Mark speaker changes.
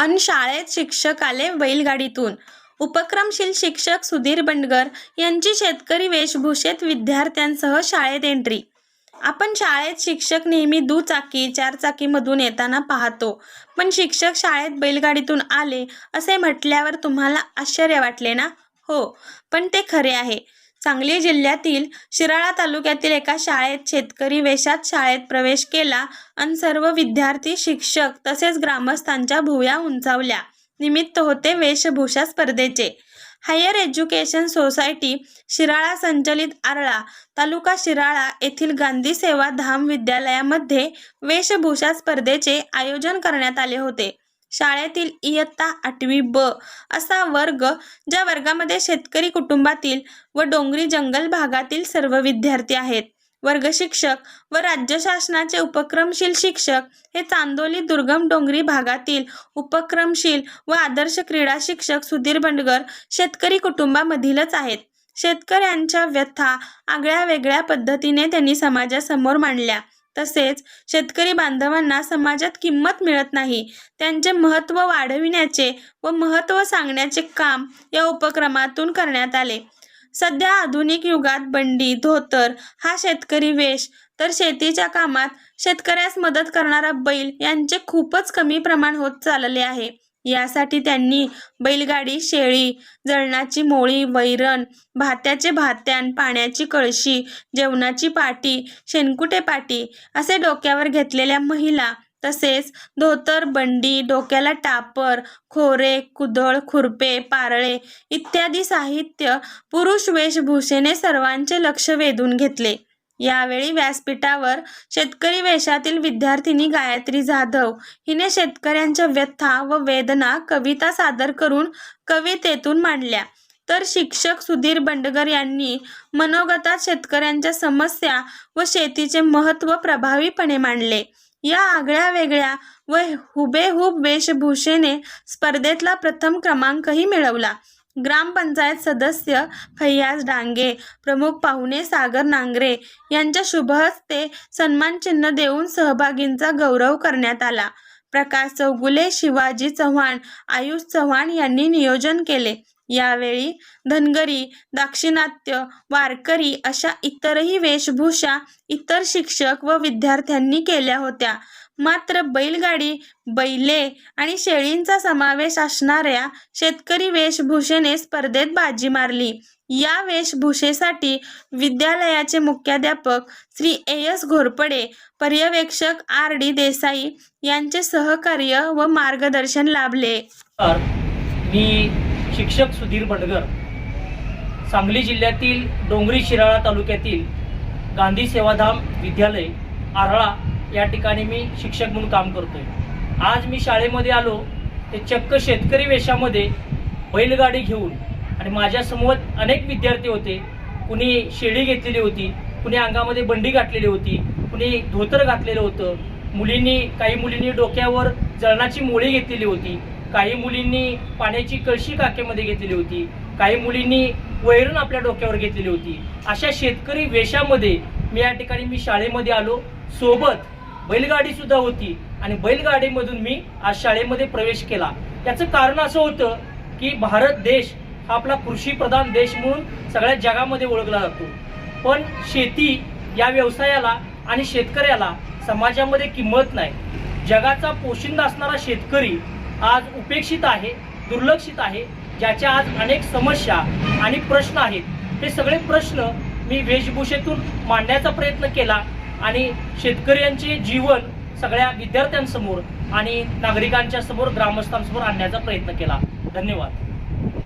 Speaker 1: अन शाळेत शिक्षक आले बैलगाडीतून. उपक्रमशील शिक्षक सुधीर बंडगर यांची शेतकरी वेशभूषेत विद्यार्थ्यांसह शाळेत एंट्री. आपण शाळेत शिक्षक नेहमी दुचाकी चारचाकीमधून येताना पाहतो. पण शिक्षक शाळेत बैलगाडीतून आले असे म्हटल्यावर तुम्हाला आश्चर्य वाटले ना? हो पण ते खरे आहे. सांगली जिल्ह्यातील शिराळा तालुक्यातील एका शाळेत शेतकरी वेशात शाळेत प्रवेश केला आणि सर्व विद्यार्थी शिक्षक तसेच ग्रामस्थांच्या भुया उंचावल्या. निमित्त होते वेशभूषा स्पर्धेचे. हायर एज्युकेशन सोसायटी शिराळा संचलित आरळा तालुका शिराळा येथील गांधी सेवा धाम विद्यालयामध्ये वेशभूषा स्पर्धेचे आयोजन करण्यात आले होते. शाळेतील इयत्ता आठवी ब असा वर्ग ज्या वर्गामध्ये शेतकरी कुटुंबातील व डोंगरी जंगल भागातील सर्व विद्यार्थी आहेत. वर्ग शिक्षक व राज्य शासनाचे उपक्रमशील शिक्षक हे चांदोली दुर्गम डोंगरी भागातील उपक्रमशील व आदर्श क्रीडा शिक्षक सुधीर बंडगर शेतकरी कुटुंबामधीलच आहेत. शेतकऱ्यांच्या व्यथा आगळ्या वेगळ्या पद्धतीने त्यांनी समाजासमोर मांडल्या. तसेच शेतकरी बांधवांना समाजात किंमत मिळत नाही. त्यांचे महत्त्व वाढविण्याचे व महत्त्व सांगण्याचे काम या उपक्रमातून करण्यात आले. सध्या आधुनिक युगात बंडी धोतर हा शेतकरी वेश तर शेतीच्या कामात शेतकऱ्यास मदत करणारा बैल यांचे खूपच कमी प्रमाण होत चालले आहे. यासाठी त्यांनी बैलगाडी शेळी जळणाची मोळी वैरण भात्याचे भात्यान पाण्याची कळशी जेवणाची पाटी शेणकुटे पाटी असे डोक्यावर घेतलेल्या महिला तसेच धोतर बंडी डोक्याला टापर खोरे कुदळ खुरपे पारळे इत्यादी साहित्य पुरुष वेशभूषेने सर्वांचे लक्ष वेधून घेतले. यावेळी व्यासपीठावर शेतकरी वेशातील विद्यार्थिनी गायत्री जाधव हिने शेतकऱ्यांच्या व्यथा व वेदना कविता सादर करून कवितेतून मांडल्या. तर शिक्षक सुधीर बंडगर यांनी मनोगतात शेतकऱ्यांच्या समस्या व शेतीचे महत्त्व प्रभावीपणे मांडले. या आगळ्या वेगळ्या व हुबेहूब वेशभूषेने स्पर्धेतला प्रथम क्रमांकही मिळवला. ग्रामपंचायत सदस्य फैयाज डांगे प्रमुख पाहुणे सागर नांगरे यांच्या शुभहस्ते सन्मानचिन्ह देऊन सहभागींचा गौरव करण्यात आला. प्रकाश चौगुले शिवाजी चव्हाण आयुष चव्हाण यांनी नियोजन केले. यावेळी धनगरी दाक्षिणात्य वारकरी अशा इतरही वेशभूषा इतर शिक्षक व विद्यार्थ्यांनी केल्या होत्या. मात्र बैलगाडी बैले आणि शेळींचा समावेश असणाऱ्या शेतकरी वेशभूषेने स्पर्धेत बाजी मारली. या वेशभूषेसाठी विद्यालयाचे मुख्याध्यापक श्री ए. एस. घोरपडे पर्यवेक्षक आर. डी. देसाई यांचे सहकार्य व मार्गदर्शन लाभले.
Speaker 2: मी शिक्षक सुधीर भटगर सांगली जिल्ह्यातील डोंगरी शिराळा तालुक्यातील गांधी सेवाधाम विद्यालय आरळा या ठिकाणी मी शिक्षक म्हणून काम करतोय. आज मी शाळेमध्ये आलो ते चक्क शेतकरी वेशामध्ये बैलगाडी घेऊन आणि माझ्यासमोर अनेक विद्यार्थी होते. कुणी शेळी घेतलेली होती कुणी अंगामध्ये बंडी घातलेली होती कुणी धोतर घातलेलं होतं. मुलींनी काही मुलींनी डोक्यावर जळणाची मोळी घेतलेली होती. काही मुलींनी पाण्याची कळशी काकेमध्ये घेतलेली होती. काही मुलींनी वैरण आपल्या डोक्यावर घेतलेली होती. अशा शेतकरी वेशामध्ये मी या ठिकाणी मी शाळेमध्ये आलो. सोबत बैलगाडी सुद्धा होती आणि बैलगाडीमधून मी आज शाळेमध्ये प्रवेश केला. त्याचं कारण असं होतं की भारत देश हा आपला कृषी प्रधान देश म्हणून सगळ्या जगामध्ये ओळखला जातो. पण शेती या व्यवसायाला आणि शेतकऱ्याला समाजामध्ये किंमत नाही. जगाचा पोशिंदा असणारा शेतकरी आज उपेक्षित आहे दुर्लक्षित आहे ज्याच्या आज अनेक समस्या आणि प्रश्न आहेत. हे सगळे प्रश्न मी वेशभूषेतून मांडण्याचा प्रयत्न केला आणि शेतकऱ्यांचे जीवन सगळ्या विद्यार्थ्यांसमोर आणि नागरिकांच्या समोर ग्रामस्थांसमोर आणण्याचा प्रयत्न केला. धन्यवाद.